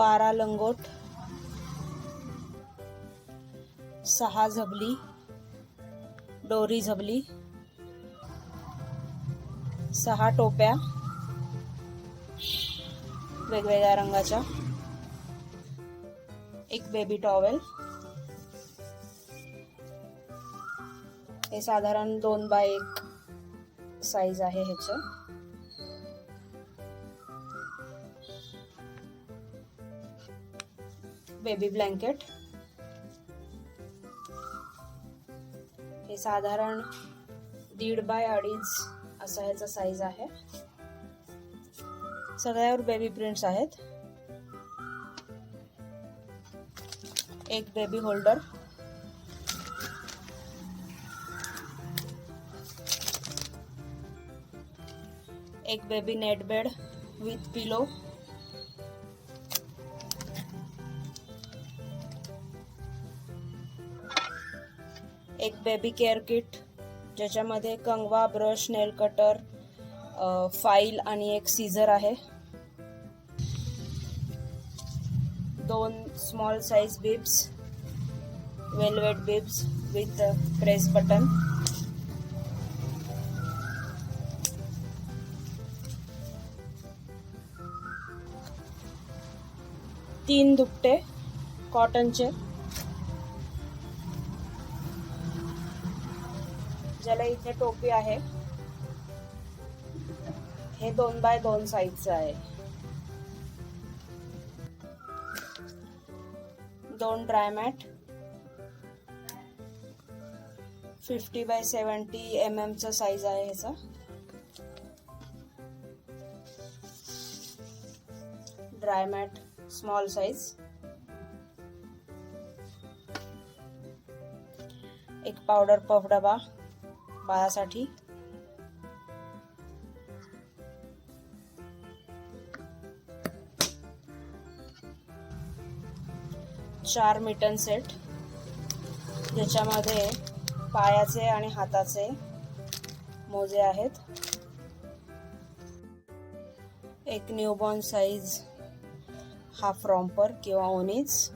बारा लंगोट सहा झबली डोरी झबली सहा टोप्या वेगवेगळ्या रंगाच्या एक बेबी टॉवेल हे साधारण दोन बाय एक साईज आहे ह्याचं. बेबी ब्लँकेट हे साधारण दीड बाय अडीच असा ह्याचा साईज आहे. सगळ्यावर बेबी प्रिंट्स आहेत. एक बेबी होल्डर एक baby net bed with pillow एक बेबी केअर किट ज्याच्यामध्ये कंगवा ब्रश नेल कटर फाईल आणि एक सीझर आहे. दोन small size bibs velvet bibs with press button तीन दुपटे कॉटनचे ज्याला इथे टोपी आहे. हे दोन बाय दोन साईजचं आहे. दोन dry mat fifty by seventy M एमचं size आहे ह्याचा. ड्रायमॅट स्मॉल साईज एक पावडर पफ डबा. बाळासाठी? चार मिटन सेट ज्याच्यामध्ये पायाचे आणि हाताचे मोजे आहेत. एक न्यूबॉर्न साईज हाफ रॉम्पर किंवा ओनीज